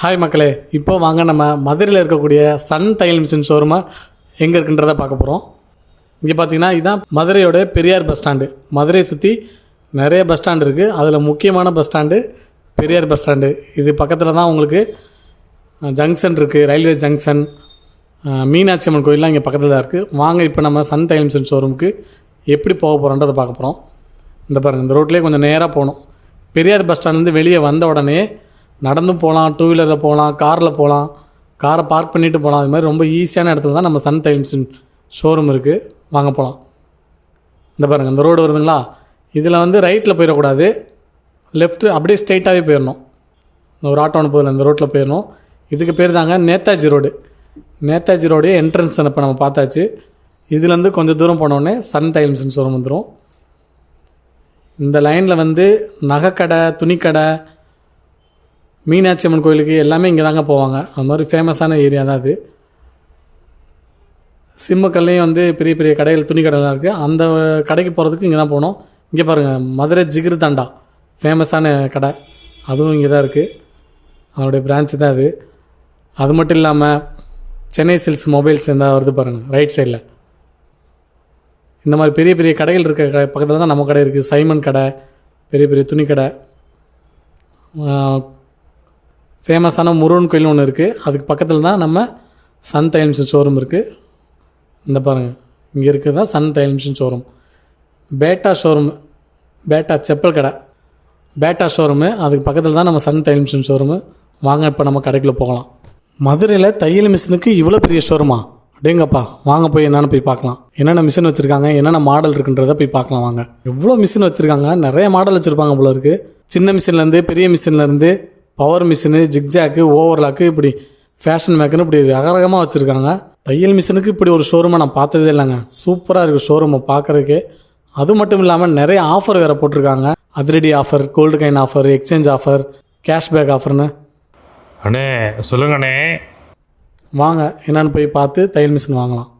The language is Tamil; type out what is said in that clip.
ஹாய் மக்களே இப்போ வாங்க நம்ம மதுரையில் இருக்கக்கூடிய சன் தையல் மிஷின் ஷோரூமாக எங்கே இருக்குன்றதை பார்க்க போகிறோம் இங்கே பார்த்தீங்கன்னா இதுதான் மதுரையோட பெரியார் பஸ் ஸ்டாண்டு மதுரையை சுற்றி நிறைய பஸ் ஸ்டாண்டு இருக்குது அதில் முக்கியமான bus stand Periyar bus stand இது பக்கத்தில் தான் உங்களுக்கு ஜங்ஷன் இருக்குது ரயில்வே ஜங்ஷன் மீனாட்சி அம்மன் கோயில்லாம் இங்கே பக்கத்தில் தான் இருக்குது வாங்க இப்போ நம்ம சன் தையல் மிஷின் ஷோரூமுக்கு எப்படி போக போகிறோன்றதை பார்க்க போகிறோம் இந்த பாருங்கள் இந்த ரோட்லேயே கொஞ்சம் நேராக போகணும். பெரியார் பஸ் ஸ்டாண்ட்லேருந்து வெளியே வந்த உடனே நடந்தும் போகலாம் டூ வீலரில் போகலாம் காரில் போகலாம் காரை பார்க் பண்ணிவிட்டு போகலாம். அது மாதிரி ரொம்ப ஈஸியான இடத்துல தான் நம்ம சன் டைம்ஸின் ஷோரூம் இருக்குது வாங்க போகலாம் இந்த பாருங்கள் இந்த ரோடு வருதுங்களா? இதில் வந்து ரைட்டில் போயிடக்கூடாது லெஃப்ட்டு அப்படியே ஸ்ட்ரைட்டாகவே போயிடணும் இந்த ஒரு ஆட்டோ அனுப்புதில் இந்த ரோட்டில் போயிடணும் இதுக்கு பேர் தாங்க Netaji road Netaji road entrance இப்போ நம்ம பார்த்தாச்சு. இதுலேருந்து கொஞ்சம் தூரம் போனோடனே சன் டைம்ஸ்னு ஷோரூம் வந்துடும் இந்த லைனில் வந்து நகைக்கடை துணிக்கடை மீனாட்சி அம்மன் கோயிலுக்கு எல்லாமே இங்கே தாங்க போவாங்க. அது மாதிரி ஃபேமஸான ஏரியா தான் அது. சிம்மக்கல்லையும் வந்து பெரிய பெரிய கடைகள் துணி கடைலாம் இருக்குது அந்த கடைக்கு போகிறதுக்கு இங்கே தான் போகணும் இங்கே பாருங்கள் மதுரை ஜிகிரு தாண்டா. ஃபேமஸான கடை. அதுவும் இங்கே தான் இருக்குது அதனுடைய பிரான்ச்சு தான் அது. அது மட்டும் இல்லாமல் சென்னை சில்ஸ் மொபைல்ஸ் இருந்தால் வருது பாருங்கள் ரைட் சைடில் இந்த மாதிரி பெரிய பெரிய கடைகள் இருக்க கடை பக்கத்தில் தான் நம்ம கடை இருக்குது சைமன் கடை பெரிய பெரிய துணி கடை. ஃபேமஸான முருகன் கோயில் ஒன்று இருக்குது அதுக்கு பக்கத்தில் தான் நம்ம சன் தையல் ஷோரூம் இருக்குது இந்த பாருங்கள் இங்கே இருக்குது தான் சன் தையல் showroom Bata showroom Bata chappal கடை. பேட்டா ஷோரூமு அதுக்கு பக்கத்தில் தான் நம்ம சன் தையல் மிஷின் ஷோரூமு வாங்க இப்போ நம்ம கடைக்குள்ளே போகலாம். மதுரையில் தையல் மிஷினுக்கு இவ்வளோ பெரிய ஷோரூமா அப்படிங்கப்பா வாங்க போய் என்னென்னு போய் பார்க்கலாம். என்னென்ன மிஷின் வச்சுருக்காங்க என்னென்ன மாடல் இருக்குன்றதை போய் பார்க்கலாம் வாங்க. எவ்வளோ மிஷின் வச்சுருக்காங்க நிறைய மாடல் வச்சுருப்பாங்க போல இருக்குது சின்ன மிஷின்லேருந்து பெரிய மிஷின்லேருந்து பவர் மிஷினு ஜிக்ஜாக்கு ஓவர்லாக்கு இப்படி ஃபேஷன் மேக்குன்னு இப்படி ரகரகமாக வச்சுருக்காங்க. தையல் மிஷினுக்கு இப்படி ஒரு ஷோரூமை நான் பார்த்ததே இல்லைங்க. சூப்பராக இருக்குது ஷோரூமை பார்க்குறதுக்கு. அது மட்டும் இல்லாமல் நிறைய ஆஃபர் வேறு போட்டிருக்காங்க. அதிரடி offer gold coin offer exchange offer cashback ஆஃபர்னு அண்ணே சொல்லுங்கண்ணே. வாங்க என்னன்னு போய் பார்த்து தையல் மிஷின் வாங்கலாம்.